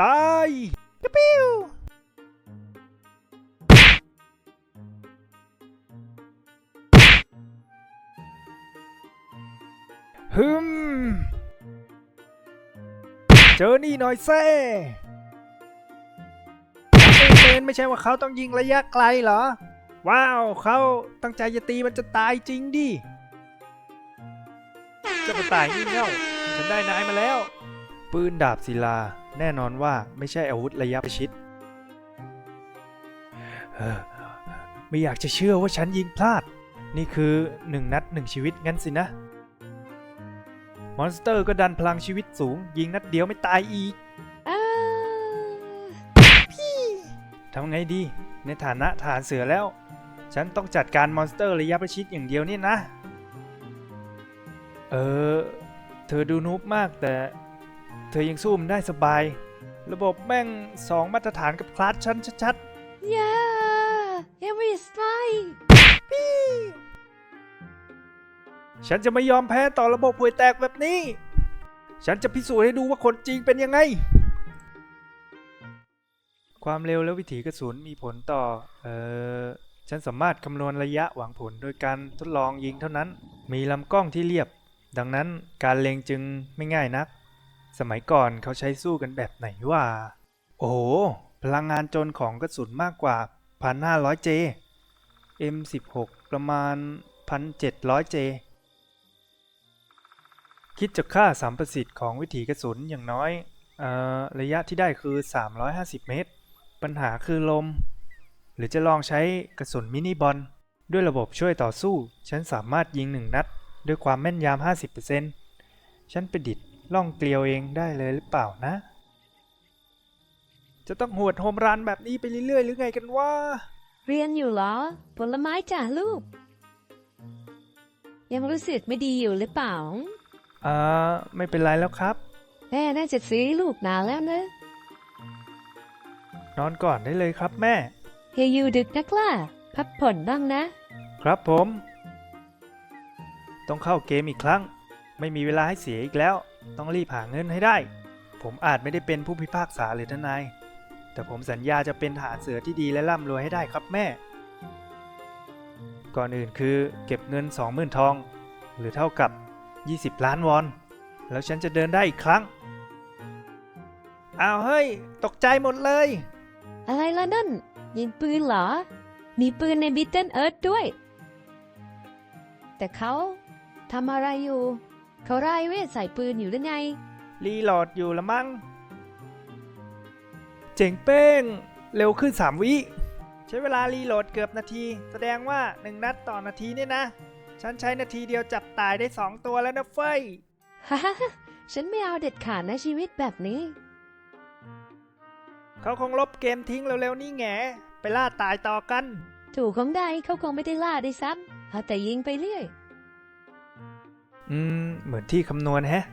ตายปิ๊วปิ้วฮึมเจอนี่หน่อยเซ่เป็นไม่ใช่ว่าเขาต้องยิงระยะไกลเหรอ ว้าวเขาตั้งใจจะตีมันจะตายจริงดิเจะกระต่ายงี่เง่าฉันได้นายมาแล้ว ปืนดาบศิลา แน่นอนว่าไม่ใช่อาวุธระยะประชิดเอ่อไม่อยากจะเชื่อว่าฉันยิงพลาด นี่คือหนึ่งนัดหนึ่งชีวิตงั้นสินะ มอนสเตอร์ก็ดันพลังชีวิตสูง ยิงนัดเดียวไม่ตายอีกอ้าทำไงดี ในฐานะฐานเสือแล้ว ฉันต้องจัดการมอนสเตอร์ระยะประชิดอย่างเดียวนี่นะ เออ เธอดูนูบมากแต่ เธอยังสู้มันได้สบาย ระบบแม่งสองมาตรฐานกับคลาสฉันชัดย่าเอวิสไลๆฉันจะไม่ยอมแพ้ต่อระบบห่วยแตกแบบนี้ ฉันจะพิสูจน์ให้ดูว่าคนจริงเป็นยังไง ความเร็วและวิถีกระสุนมีผลต่อ เออฉันสามารถคำนวณระยะหวังผลโดยการทดลองยิงเท่านั้น มีลำกล้องที่เรียบ ดังนั้นการเล็งจึงไม่ง่ายนัก สมัยก่อนเขาใช้สู้กันแบบไหนวะ โอ้โห พลังงานจนของกระสุนมากกว่า 1,500J M16 ประมาณ 1,700J คิดจากค่าสามประสิทธิ์ของวิถีกระสุนอย่างน้อยออระยะที่ได้คือ 350 เมตร ปัญหาคือลม หรือจะลองใช้กระสุนมินิบอล ด้วยระบบช่วยต่อสู้ ฉันสามารถยิงหนึ่งนัด ด้วยความแม่นยำ50%ฉันประดิษฐ์ ล่องเกลียวเองได้เลยหรือเปล่านะ จะต้องหวดโฮมรันแบบนี้ไปเรื่อยๆหรือไงกันวะเรียนอยู่เหรอ ผลไม้จ้ะลูก ยังรู้สึกไม่ดีอยู่หรือเปล่าอ่าไม่เป็นไรแล้วครับ แม่น่าจะซื้อให้ลูกนานแล้วนะ นอนก่อนได้เลยครับแม่ เฮยยูดึกนักล่ะ พักผ่อนบ้างนะ ครับผม ต้องเข้าเกมอีกครั้ง ไม่มีเวลาให้เสียอีกแล้ว ต้องรีบหาเงินให้ได้ ผมอาจไม่ได้เป็นผู้พิพากษาหรือทนาย แต่ผมสัญญาจะเป็นทหารเสือที่ดีและร่ำรวยให้ได้ครับแม่ ก่อนอื่นคือเก็บเงิน20,000ทอง หรือเท่ากับ 20 ล้านวอน แล้วฉันจะเดินได้อีกครั้ง อ้าวเฮ้ย ตกใจหมดเลย อะไรล่ะนั่น ยิงปืนเหรอ มีปืนในบิทเทนเอิร์ธด้วย แต่เขาทำอะไรอยู่ เขาไล่เวทใส่ปืนอยู่หรือไง รีโหลดอยู่ละมั้ง เจ๋งเป้ง เร็วขึ้น 3 วิ ใช้เวลารีโหลดเกือบนาที แสดงว่า 1 นัดต่อนาทีเนี่ยนะ ฉันใช้นาทีเดียวจับตายได้ 2 ตัวแล้วนะเฟ้ย ฮ่าฮ่าฮ่าฉันไม่เอาเด็ดขาดในะชีวิตแบบนี้ เขาคงลบเกมทิ้งเร็วๆนี่แหงไปล่าตายต่อกัน ถูกของใดเขาคงไม่ได้ล่าได้วยซ้ำเอาแต่ยิงไปเรื่อย อืม เหมือนที่คำนวณแฮะ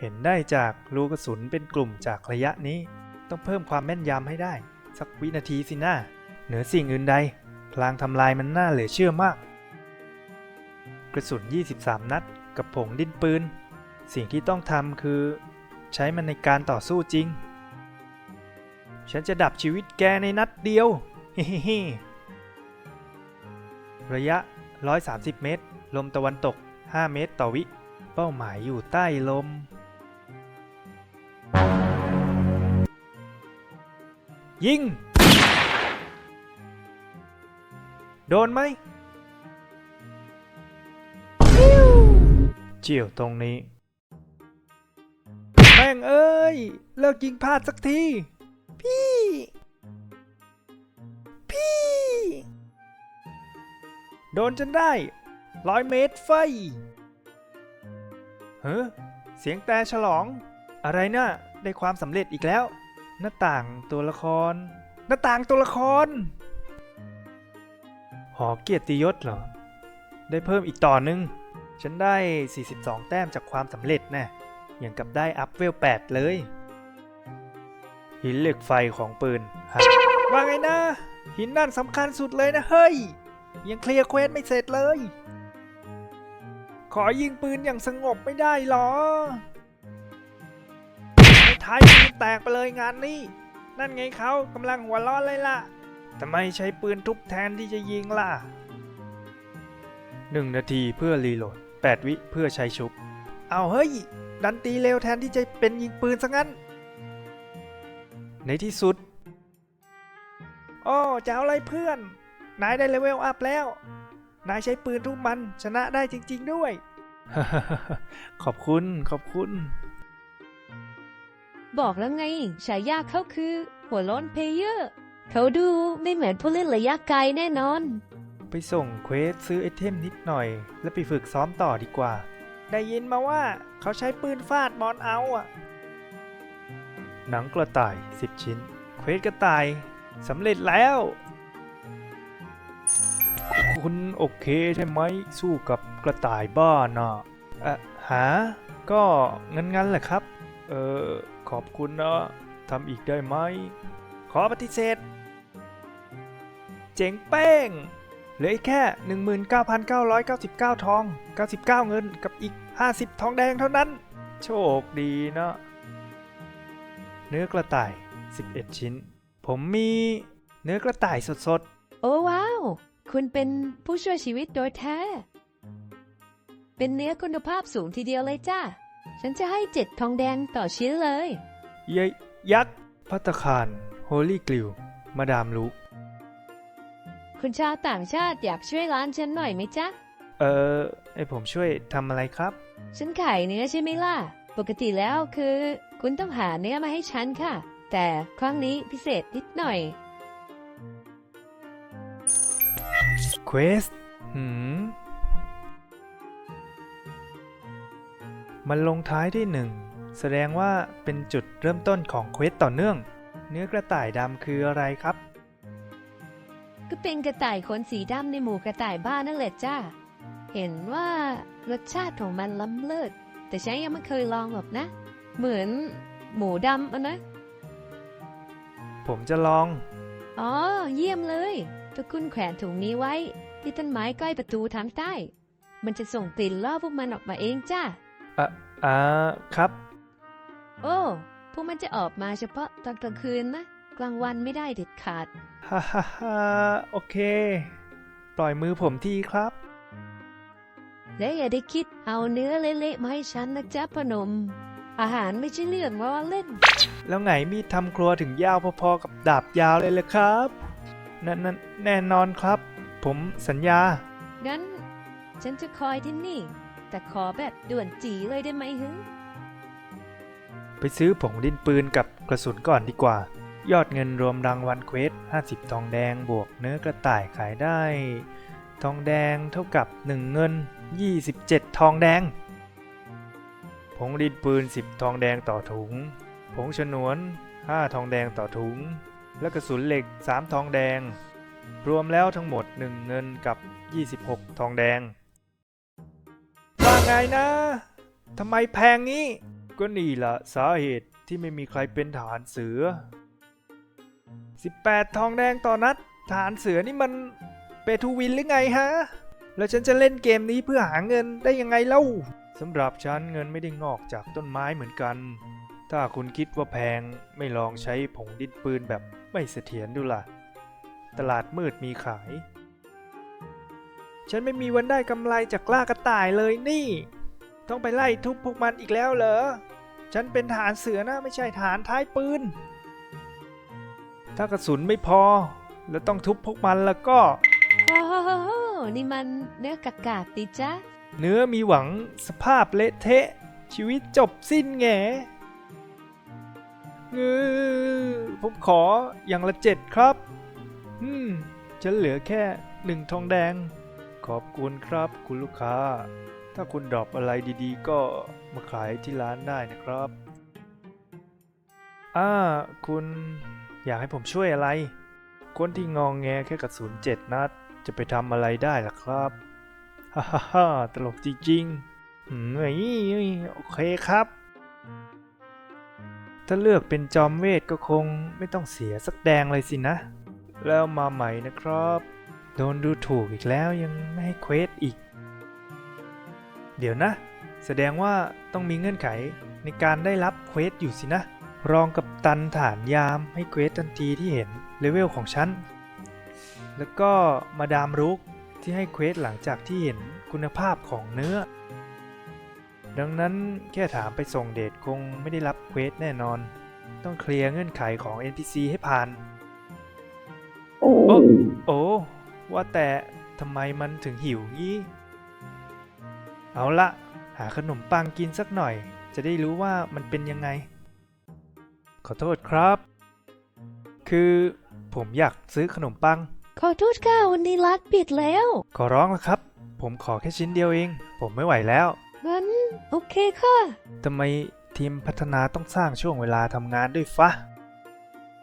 เห็นได้จากรูกระสุนเป็นกลุ่มจากระยะนี้ ต้องเพิ่มความแม่นยำให้ได้ สักวินาทีสินะเหนือสิ่งอื่นใด พลางทำลายมันน่าเหลือเชื่อมาก กระสุน 23 นัด กับผงดินปืน สิ่งที่ต้องทำคือ ใช้มันในการต่อสู้จริง ฉันจะดับชีวิตแกในนัดเดียวฮิฮิฮิระยะ 130 เมตร ลมตะวันตก 5 เมตรต่อวิ เป้าหมายอยู่ใต้ลม ยิง โดนไหมเจียวตรงนี้ แม่งเอ้ย เลิกยิงพลาดสักที พี่ พี่ โดนจนได้ ร้อยเมตรไฟเฮ้เสียงแต่ฉลอง อะไรนะ่ะได้ความสำเร็จอีกแล้ว หน้าต่างตัวละคร หน้าต่างตัวละคร หอเกียรติยศเหรอ ได้เพิ่มอีกต่อหนึง ฉันได้ 42 แต้มจากความสำเร็จนะอย่างกับได้อัพเวล 8 เลย หินเหล็กไฟของปืนว่าไงนะ หินนั่นสำคัญสุดเลยนะเฮ้ย ยังเคลียร์เควสไม่เสร็จเลย ขอยิงปืนอย่างสงบไม่ได้หรอไม่ทท้ายปืนแตกไปเลยงานนี้นั่นไงเขากำลังหัวเร้อนเลยล่ะทำไมใช้ปืนทุบแทนที่จะยิงล่ะหนึ่งนาทีเพื่อรีโหลด 8 วิเพื่อใช้ชุบ เอาเฮ้ย ดันตีเร็วแทนที่จะเป็นยิงปืนซะงั้น ในที่สุด โอ้เจ้าอะไรเพื่อน นายได้เลเวลอัพแล้ว นายใช้ปืนทุกมันชนะได้จริง ๆ ด้วย ขอบคุณขอบคุณ บอกแล้วไงฉายาเขาคือ หัวโล้นเพลเยอร์ เขาดูไม่เหมือนผู้เล่นระยะไกลแน่นอน ไปส่งเควสซื้อไอเทมนิดหน่อย แล้วไปฝึกซ้อมต่อดีกว่า ได้ยินมาว่าเขาใช้ปืนฟาดบอลเอาอะหนังกระต่าย 10 ชิ้น เควสกระต่ายสำเร็จแล้ว คุณโอเคใช่ไหมสู้กับกระต่ายบ้าน่ะอะหา ก็งั้นๆแหละครับ เออขอบคุณนะทำอีกได้ไหม ขอปฏิเสธ เจ๋งเป้งเหลืออีกแค่ 19,999 ทอง 99 เงินกับอีก 50 ทองแดงเท่านั้น โชคดีนะ เนื้อกระต่าย 11 ชิ้น ผมมีเนื้อกระต่ายสดโอ้ว้าว คุณเป็นผู้ช่วยชีวิตโดยแท้ เป็นเนื้อคุณภาพสูงทีเดียวเลยจ้า ฉันจะให้เจ็ดทองแดงต่อชิ้นเลยๆยยยักษ์ พัตตาคาร โฮลี่กลิว มาดามลูกคุณชาวต่างชาติอยากช่วยร้านฉันหน่อยไหมจ๊ะ เออให้ผมช่วยทำอะไรครับ ฉันขายเนื้อใช่ไหมล่ะ ปกติแล้วคือ คุณต้องหาเนื้อมาให้ฉันค่ะ แต่ครั้งนี้พิเศษนิดหน่อย เควสหืมมันลงท้ายที่หนึ่งแสดงว่าเป็นจุดเริ่มต้นของเควสต่อเนื่อง เนื้อกระต่ายดำคืออะไรครับ ก็เป็นกระต่ายขนสีดำในหมู่กระต่ายบ้านนั่นแหละจ้า เห็นว่ารสชาติของมันล้ำเลิศ แต่ฉันยังไม่เคยลองหรอกนะ เหมือนหมูดำอะนะ ผมจะลอง อ๋อ เยี่ยมเลย ถ้าคุณแขวนถุงนี้ไว้ ที่ต้นไม้ใกล้ประตูทางใต้ มันจะส่งกลิ่นล่อพวกมันออกมาเองจ้าอะอ่าครับ โอ้พวกมันจะออกมาเฉพาะตอนกลางคืนนะ กลางวันไม่ได้เด็ดขาด ฮ่าฮ่าฮ่าโอเค ปล่อยมือผมทีครับ และอย่าได้คิดเอาเนื้อเละๆมาให้ฉันนะจ๊ะพอหนม อาหารไม่ใช่เรื่องล้อเล่น แล้วไงมีดทำครัวถึงยาวพอๆกับดาบยาวเลยเลยครับ นั่นนั่นแน่นอนครับ ผมสัญญา งั้น ฉันจะคอยที่นี่ แต่ขอแบบด่วนจีเลยได้ไหมฮึ ไปซื้อผงดินปืนกับกระสุนก่อนดีกว่า ยอดเงินรวมรางวัลเควส 50 ทองแดงบวกเนื้อกระต่ายขายได้ ทองแดงเท่ากับ 1 เงิน 27 ทองแดง ผงดินปืน 10 ทองแดงต่อถุง ผงฉนวน 5 ทองแดงต่อถุง และกระสุนเหล็ก 3 ทองแดง รวมแล้วทั้งหมด 1 เงินกับ 26 ทองแดง ว่าไงนะทำไมแพงงี้ ก็นี่ละสาเหตุที่ไม่มีใครเป็นทหารเสือ 18 ทองแดงต่อนัดทหารเสือนี่มันเปทูวินหรือไงฮะ แล้วฉันจะเล่นเกมนี้เพื่อหาเงินได้ยังไงเล่าสำหรับฉันเงินไม่ได้งอกจากต้นไม้เหมือนกัน ถ้าคุณคิดว่าแพงไม่ลองใช้ผงดินปืนแบบ ไม่เสถียรดูล่ะ ตลาดมืดมีขาย ฉันไม่มีวันได้กำไรจากล่ากระต่ายเลยนี่ ต้องไปไล่ทุบพวกมันอีกแล้วเหรอ ฉันเป็นทหารเสือนะไม่ใช่ทหารท้ายปืน ถ้ากระสุนไม่พอ แล้วต้องทุบพวกมันแล้วก็โอ้โหนี่มันเนื้อกากาดิจ๊ะ เนื้อมีหวังสภาพเละเทะ ชีวิตจบสิ้นแงเงือ ผมขออย่างละเจ็ดครับ อืม ฉันเหลือแค่หนึ่งทองแดง ขอบคุณครับ คุณลูกค้า ถ้าคุณดรอปอะไรดีๆ ก็มาขายที่ร้านได้นะครับ อ่า คุณอยากให้ผมช่วยอะไร คนที่งองแงแค่กระสุนเจ็ดนัด จะไปทำอะไรได้ล่ะครับ ฮ่าฮ่าตลกจริงๆอืมเอ้ยโอเคครับ ถ้าเลือกเป็นจอมเวทก็คงไม่ต้องเสียสักแดงเลยสินะ แล้วมาใหม่นะครับ โดนดูถูกอีกแล้วยังไม่ให้เควสอีก เดี๋ยวนะ แสดงว่าต้องมีเงื่อนไขในการได้รับเควสอยู่สินะ รองกับตันฐานยามให้เควสทันทีที่เห็นเลเวลของฉัน แล้วก็มาดามรุกที่ให้เควสหลังจากที่เห็นคุณภาพของเนื้อ ดังนั้นแค่ถามไปส่งเดทคงไม่ได้รับเควสแน่นอน ต้องเคลียร์เงื่อนไขของ NPC ให้ผ่านโอ้โอ้โอ้ว่าแต่ทำไมมันถึงหิวงี้ เอาละหาขนมปังกินสักหน่อย จะได้รู้ว่ามันเป็นยังไง ขอโทษครับ คือผมอยากซื้อขนมปัง ขอโทษค่ะวันนี้ร้านปิดแล้ว ขอร้องแล้วครับ ผมขอแค่ชิ้นเดียวเอง ผมไม่ไหวแล้วงั้น โอเคค่ะ ทำไมทีมพัฒนาต้องสร้างช่วงเวลาทำงานด้วยฟะ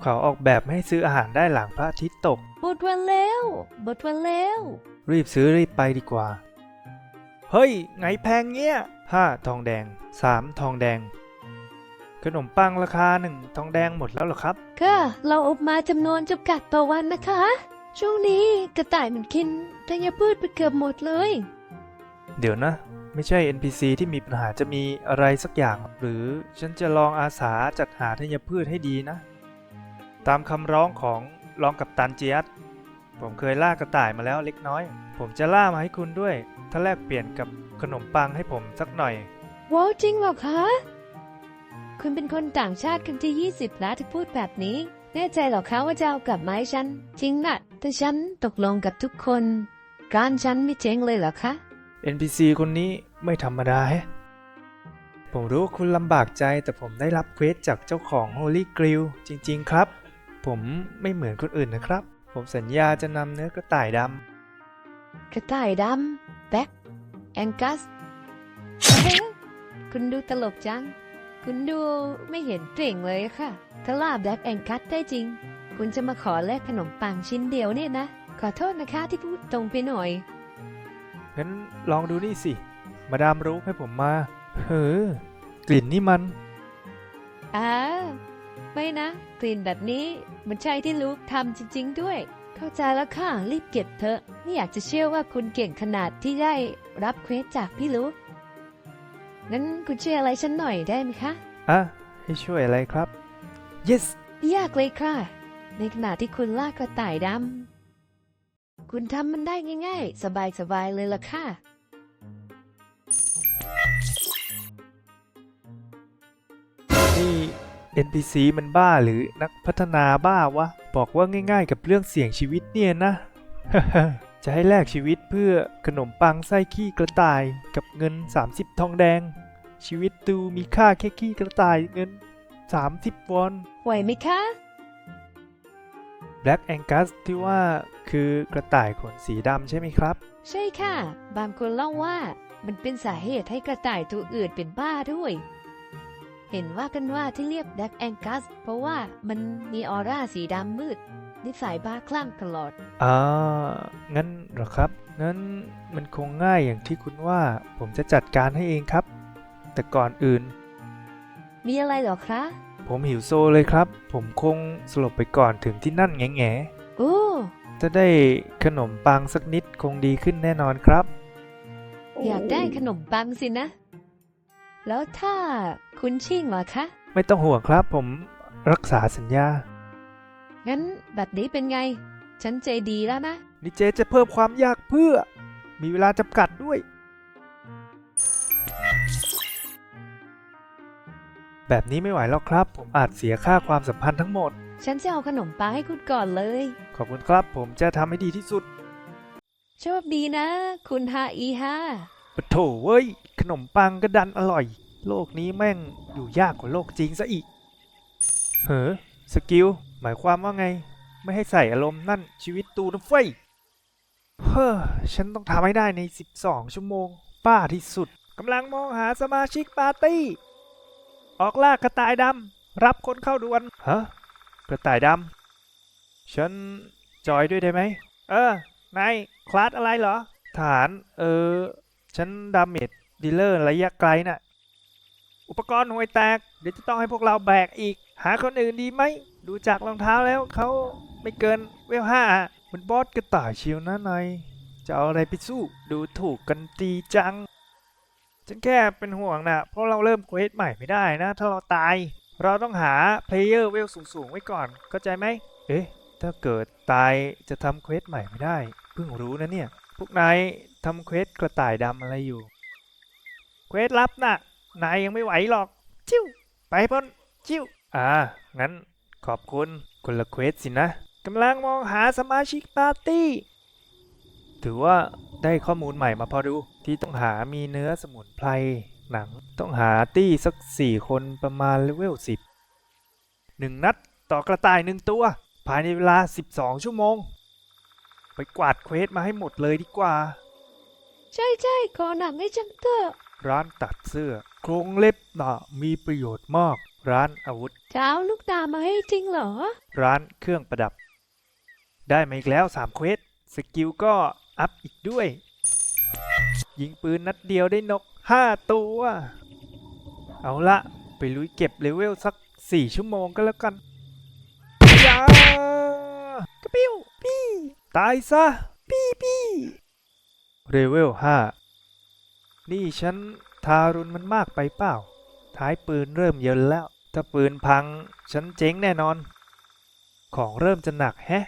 เขาออกแบบไม่ให้ซื้ออาหารได้หลังพระอาทิตย์ตก หมดวันแล้วหมดวันแล้ว รีบซื้อรีบไปดีกว่า เฮ้ย ไงแพงเงี้ยห้าทองแดงสามทองแดง ขนมปังราคาหนึ่งทองแดงหมดแล้วเหรอครับ ค่ะ เราอบมาจำนวนจำกัดต่อวันนะคะ ช่วงนี้กระต่ายมันกินธัญพืชไปเกือบหมดเลย เดี๋ยวนะ ไม่ใช่ NPC ที่มีปัญหาจะมีอะไรสักอย่าง หรือฉันจะลองอาสาจัดหาธัญพืชให้ดีนะ ตามคำร้องของรองกับตันเจียสผมเคยล่ากระต่ายมาแล้วเล็กน้อย ผมจะล่ามาให้คุณด้วย ถ้าแลกเปลี่ยนกับขนมปังให้ผมสักหน่อย ว้าวจริงเหรอคะ คุณเป็นคนต่างชาติคนที่ 20 แล้วที่พูดแบบนี้ แน่ใจเหรอคะว่าจะเอากลับมาให้ฉัน จริงนะแต่ฉันตกลงกับทุกคน การฉันไม่เจ๊งเลยเหรอคะ NPC คนนี้ ไม่ธรรมดาแฮะ ผมรู้ว่าคุณลำบากใจแต่ผมได้รับเควสจากเจ้าของ Holy Grill จริง ๆ ครับ ผมไม่เหมือนคนอื่นนะครับ ผมสัญญาจะนำเนื้อกระต่ายดกระต่ายดำแบ็คแองกัส คุณดูตลกจัง คุณดูไม่เห็นเก่งเลยอะค่ะถ้าล่าแบ็คแองกัสได้จริง คุณจะมาขอแลกขนมปังชิ้นเดียวเนี่ยนะ ขอโทษนะคะที่พูดตรงไปหน่อยำงั้นลองดูนี่สิ มาดามรู้ให้ผมมา เฮ้อกลิ่นนี่มันอ่าไม่นะ กลิ่นแบบนี้มันใช่ที่ลูกทำจริง ๆ ด้วย เข้าใจแล้วค่ะ รีบเก็บเถอะ ไม่อยากจะเชื่อว่าคุณเก่งขนาดที่ได้รับเควสจากพี่ลูกงั้นคุณช่วยอะไรฉันหน่อยได้ไหมคะอะให้ช่วยอะไรครับ yes ไม่ยากเลยค่ะ ในขณะที่คุณลากกระต่ายดำคุณทำมันได้ง่าย ๆ สบายๆเลยล่ะค่ะ NPC มันบ้าหรือนักพัฒนาบ้าวะ บอกว่าง่ายๆกับเรื่องเสี่ยงชีวิตเนี่ยนะ จะให้แลกชีวิตเพื่อขนมปังไส้ขี้กระต่ายกับเงิน 30 ทองแดง ชีวิตดูมีค่าแค่ขี้กระต่ายเงิน 30 วอน ไหวไหมคะ Black Angus ที่ว่าคือกระต่ายขนสีดำใช่ไหมครับ ใช่ค่ะ บางคนเล่าว่ามันเป็นสาเหตุให้กระต่ายตัวอื่นเป็นบ้าด้วย เห็นว่ากันว่าที่เรียกแบ็กแองกัส เพราะว่ามันมีออร่าสีดำมืด นิสัยบ้าคลั่งตลอด อ่า งั้นเหรอครับ งั้นมันคงง่ายอย่างที่คุณว่า ผมจะจัดการให้เองครับ แต่ก่อนอื่น มีอะไรเหรอคะ ผมหิวโซเลยครับ ผมคงสลบไปก่อนถึงที่นั่นแง่แง่โอ้ๆจะได้ขนมปังสักนิดคงดีขึ้นแน่นอนครับ อยากได้ขนมปังสินะ แล้วถ้าคุณชิ่งเหรอคะ ไม่ต้องห่วงครับ ผมรักษาสัญญา งั้นแบบนี้เป็นไง ฉันใจดีแล้วนะ นี่เจจะเพิ่มความยากเพื่อ มีเวลาจำกัดด้วย แบบนี้ไม่ไหวแล้วครับ ผมอาจเสียค่าความสัมพันธ์ทั้งหมด ฉันจะเอาขนมปังให้คุณก่อนเลย ขอบคุณครับ ผมจะทำให้ดีที่สุด โชคดีนะ คุณฮาอีฮาปะโถเว้ย ขนมปังก็ดันอร่อย โลกนี้แม่งอยู่ยากกว่าโลกจริงซะอีก เฮ้อสกิลหมายความว่าไง ไม่ให้ใส่อารมณ์นั่นชีวิตตูนะเฟ้ยเฮ้อฉันต้องทำให้ได้ใน 12 ชั่วโมง ป้าที่สุดกำลังมองหาสมาชิกปาร์ตี้ ออกล่ากระต่ายดำรับคนเข้าด่วนฮะกระต่ายดำฉันจอยด้วยได้ไหม เออนายคลาสอะไรเหรอ ฐาน เออ ฉันดาเมจ ดีลเลอร์ระยะไกลน่ะ อุปกรณ์ห่วยแตก เดี๋ยวจะต้องให้พวกเราแบกอีก หาคนอื่นดีไหม ดูจากรองเท้าแล้วเขาไม่เกินเวลห้าอะมันบอสกระต่ายเชียวนะนายจะเอาอะไรไปสู้ ดูถูกกันตีจัง ฉันแค่เป็นห่วงนะเพราะเราเริ่มเควสใหม่ไม่ได้นะ ถ้าเราตาย เราต้องหาเพลเยอร์เวลสูงๆไว้ก่อน เข้าใจไหม เอ๊ะ ถ้าเกิดตายจะทำเควสใหม่ไม่ได้ เพิ่งรู้นะเนี่ย พวกนายทำเควสกระต่ายดำอะไรอยู่ เควสลับน่ะ นายยังไม่ไหวหรอก ชิวไปพ้นชิวอ่า งั้นขอบคุณคนละเควสสินะกำลังมองหาสมาชิกปาร์ตี้ ถือว่าได้ข้อมูลใหม่มาพอดู ที่ต้องหามีเนื้อสมุนไพรหนัง ต้องหาตี้สักสี่คนประมาณเลเวลสิบหนึ่งนัดต่อกระต่ายหนึ่งตัว ภายในเวลา 12 ชั่วโมง ไปกวาดเควสมาให้หมดเลยดีกว่า ใช่ใช่ขอหนังให้ฉันเถอะ ร้านตัดเสื้อ โครงเล็บน่ะมีประโยชน์มาก ร้านอาวุธเช้าลูกตามาให้จริงเหรอ ร้านเครื่องประดับ ได้มาอีกแล้ว3เควส สกิลก็อัพอีกด้วย ยิงปืนนัดเดียวได้นก 5 ตัว เอาละไปลุยเก็บเลเวลสัก 4 ชั่วโมงก็แล้วกันยากระปิ้วพี่ตายซะพี่พี่เลเวล5 นี่ฉันทารุณมันมากไปเปล่า ท้ายปืนเริ่มเยินแล้ว ถ้าปืนพังฉันเจ๊งแน่นอน ของเริ่มจะหนักแฮะ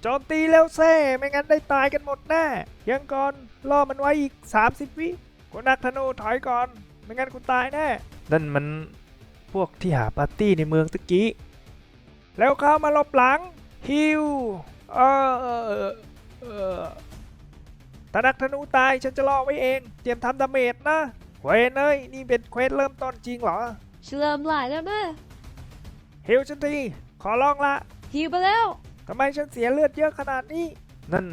โจมตีเร็วเซ่ไม่งั้นได้ตายกันหมดแน่ยังก่อนล่อมันไว้อีก 30 วิคุณนักธนูถอยก่อน ไม่งั้นคุณตายแน่นั่นมันพวกที่หาปาร์ตี้ในเมืองตะกี้ แล้วเข้ามาหลบหลังฮิวเออเออเออ ถ้านักธนูตายฉันจะล่อไว้เอง เตรียมทำดาเมจนะเวนเอ้ยนี่เป็นเควสเริ่มต้นจริงเหรอเฉลิมหลายแล้วนะฮิวฉันทีขอร้องละหิวไปแล้วทำไมฉันเสียเลือดเยอะขนาดนี้ นั่น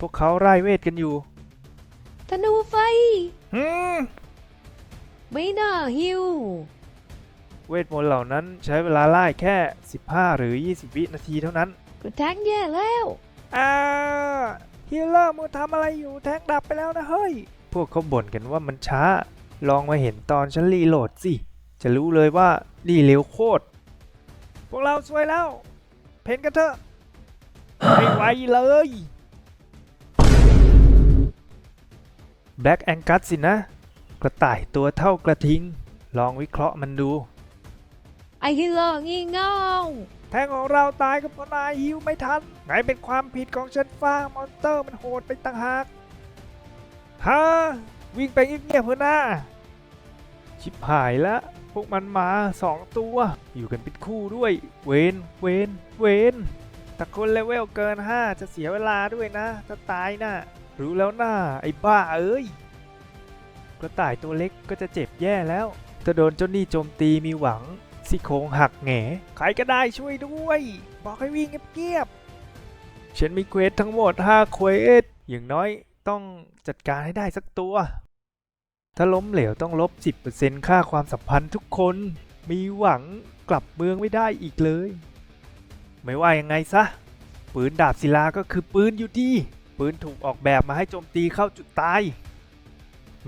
พวกเขาไร้เวทกันอยู่ธนูไฟหืมไม่น่าหิวเวทมนต์เหล่านั้นใช้เวลาไล่แค่ 15 หรือ 20 วินาทีเท่านั้น กูแท็กแย่แล้ว อ่า ฮีลเลอร์มึงทำอะไรอยู่แท็กดับไปแล้วนะเฮ้ย พวกเขาบ่นกันว่ามันช้า ลองมาเห็นตอนฉันรีโหลดสิ จะรู้เลยว่ารีเร็วโคตร พวกเราสวยแล้ว เพนกันเถอะให้ไวเลยแบล็กแองกัสสินะ กระต่ายตัวเท่ากระทิง ลองวิเคราะห์มันดู ไอฮิโลอร์งี่เง่า แทงของเราตายก็เพราะนายฮิวไม่ทันไหนเป็นความผิดของฉันฟ้ามอนเตอร์มันโหดไปต่างหากฮะวิ่งไปเงียบๆเพื่อหน้า ชิบหายละพวกมันมาสองตัว อยู่กันเป็นคู่ด้วย เวนเวนเวนถ้าคนเลเวลเกิน 5 จะเสียเวลาด้วยนะ ถ้าตายนะ่ะรู้แล้วนะ่าไอ้บ้าเอ้ยกระต่ายตัวเล็กก็จะเจ็บแย่แล้วถ้าโดนเจ้าหนี้โจมตีมีหวัง ซี่โครงหักแหงใครก็ได้ช่วยด้วย บอกให้วิ่งเงียบๆฉันมีเควสทั้งหมด5เควสอย่างน้อยต้องจัดการให้ได้สักตัว ถ้าล้มเหลวต้องลบ 10%ค่าความสัมพันธ์ทุกคน มีหวังกลับเมืองไม่ได้อีกเลย ไม่ว่ายังไงซะ ปืนดาบศิลาก็คือปืนอยู่ดี ปืนถูกออกแบบมาให้โจมตีเข้าจุดตาย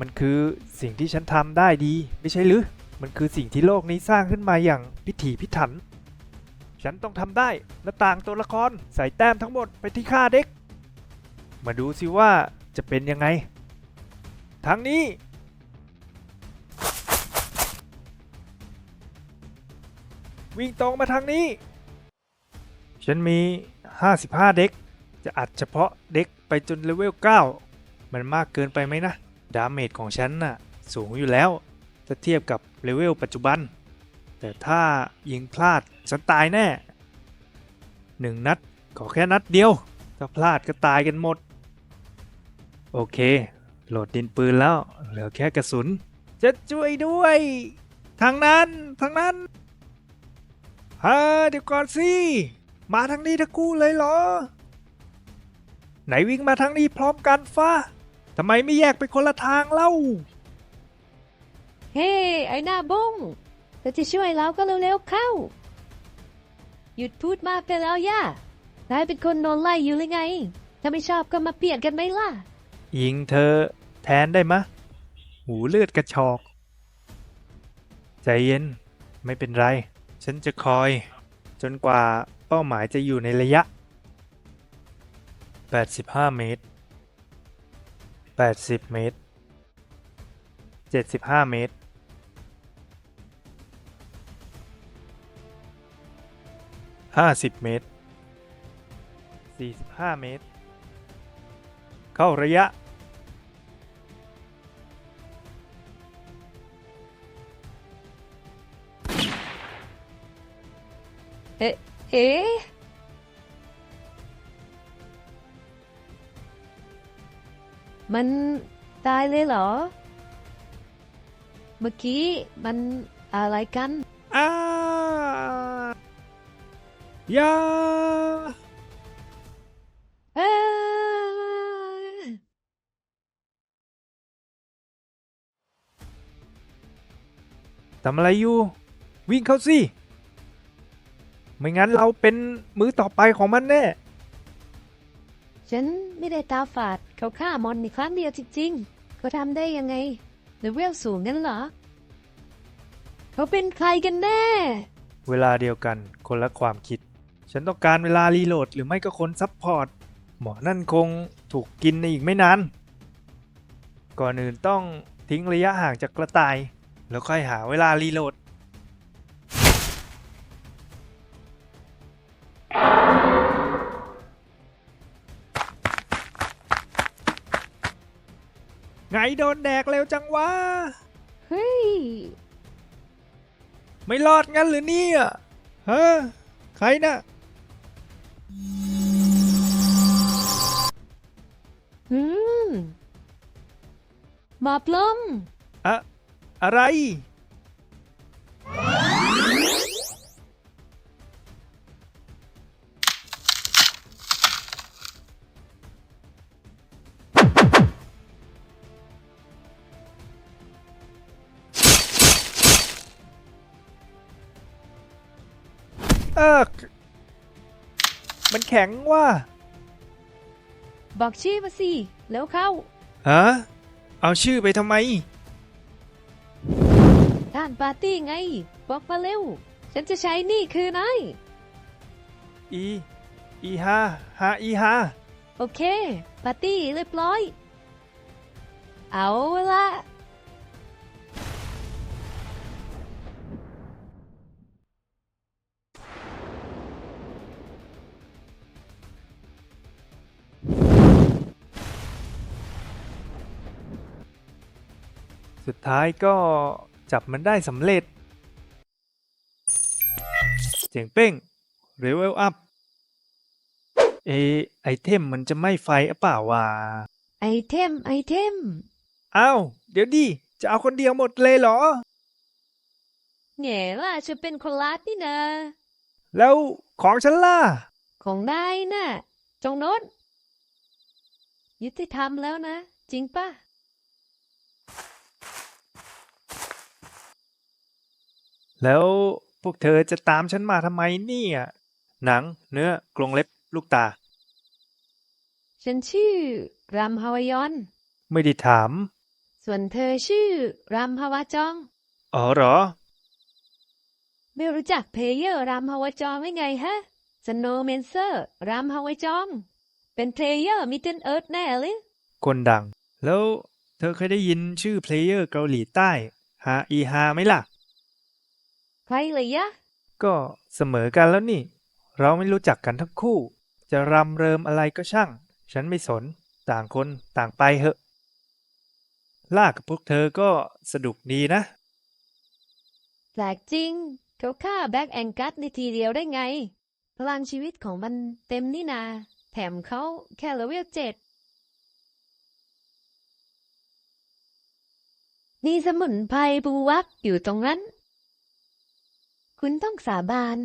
มันคือสิ่งที่ฉันทำได้ดีไม่ใช่หรือ มันคือสิ่งที่โลกนี้สร้างขึ้นมาอย่างพิถีพิถัน ฉันต้องทำได้หน้าต่างตัวละครใส่แต้มทั้งหมดไปที่ค่าเด็ก มาดูสิว่าจะเป็นยังไงทางนี้ วิ่งตรงมาทางนี้ ฉันมี 55 เด็ก จะอัดเฉพาะเด็กไปจนเลเวล 9 มันมากเกินไปไหมนะ ดาเมจของฉันน่ะ สูงอยู่แล้ว ถ้าเทียบกับเลเวลปัจจุบัน แต่ถ้ายิงพลาดฉันตายแน่หนึ่งนัดขอแค่นัดเดียว ถ้าพลาดก็ตายกันหมด โอเค โหลดดินปืนแล้ว เหลือแค่กระสุน จะช่วยด้วย ทางนั้น ทางนั้นเฮ้ยเดี๋ยวก่อนสิ มาทางนี้ทั้งคู่เลยเหรอ ไหนวิ่งมาทางนี้พร้อมกันฟ้าทำไมไม่แยกไปคนละทางเล่า เฮ้ไอหน้าบงถ้าจะช่วยเราก็เร็วๆเข้า หยุดพูดมากไปแล้วย่านายเป็นคนโดนไล่อยู่เลยไง ถ้าไม่ชอบก็มาเปลี่ยนกันไหมล่ะ ยิงเธอแทนได้มะ หูเลือดกระชอก ใจเย็น ไม่เป็นไร ฉันจะคอย จนกว่าเป้าหมายจะอยู่ในระยะ 85 เมตร 80 เมตร 75 เมตร 50 เมตร 45 เมตร เข้าระยะเอ๊ะ มันตายเลยเหรอ เมื่อกี้มันอะไรกัน อ้า ยาเอ้ยทำอะไรอยู่ วิ่งเข้าสิ ไม่งั้นเราเป็นมือต่อไปของมันแน่ ฉันไม่ได้ตาฝาดเขาฆ่ามอนในครั้งเดียวจริงๆเขาทำได้ยังไงเลเวลสูงงั้นเหรอ เขาเป็นใครกันแน่ เวลาเดียวกันคนละความคิด ฉันต้องการเวลารีโหลดหรือไม่ก็คนซับพอร์ต หมอนั่นคงถูกกินในอีกไม่นาน ก่อนอื่นต้องทิ้งระยะห่างจากกระต่าย แล้วค่อยหาเวลารีโหลด ไงโดนแดกเร็วจังวะ เฮ้ย ไม่รอดงั้นหรือเนี่ยฮะใครนะ หมอบลมอะอะไร เออมันแข็งว่ะบอกชื่อมาสิ แล้วเข้า ฮะ เอาชื่อไปทำไม ด้านปาร์ตี้ไง บอกมาเร็ว ฉันจะใช้นี่คือนายอี อีฮาฮาอีฮาโอเค ปาร์ตี้เรียบร้อย เอาละ สุดท้ายก็จับมันได้สำเร็จ เสียงเป้งเรเวลอัพ เอะไอเทมมันจะไม่ไฟอะเปล่าวะไอเทม ไอเทม อ้าว เดี๋ยวดิ จะเอาคนเดียวหมดเลยเหรอแง่ล่ะฉันเป็นคนลัดนี่นะ แล้วของฉันล่ะ ของนายน่ะ จงโน้นยุติธรรมแล้วนะ จริงปะ แล้วพวกเธอจะตามฉันมาทำไมเนี่ย หนังเนื้อกรงเล็บลูกตา ฉันชื่อรามฮาวายอน ไม่ได้ถาม ส่วนเธอชื่อรามฮาวาจอง อ๋อเหรอ ไม่รู้จักเพลเยอร์รามฮาวาจองไม่ไงฮะสโนเมนเซอร์รามฮาวาจอง เป็นเพลเยอร์มิเตนเอิร์ธแน่เลยคนดัง แล้วเธอเคยได้ยินชื่อเพลเยอร์เกาหลีใต้ ฮาอีฮาไหมล่ะ ใครเลยยะ ก็เสมอกันแล้วนี่ เราไม่รู้จักกันทั้งคู่ จะรำเริมอะไรก็ช่าง ฉันไม่สน ต่างคนต่างไปเหอะล่ากับพวกเธอก็สนุกดีนะ แปลกจริง เขาฆ่าแบ็กแองกัสในทีเดียวได้ไง พลังชีวิตของมันเต็มนี่นา แถมเขาแค่เลเวลเจ็ดมีสมุนไพรบูวักอยู่ตรงนั้น คุณต้องสาบาน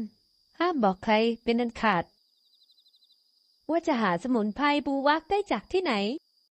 ห้ามบอกใครเป็นอันขาด ว่าจะหาสมุนไพรบูวักได้จากที่ไหน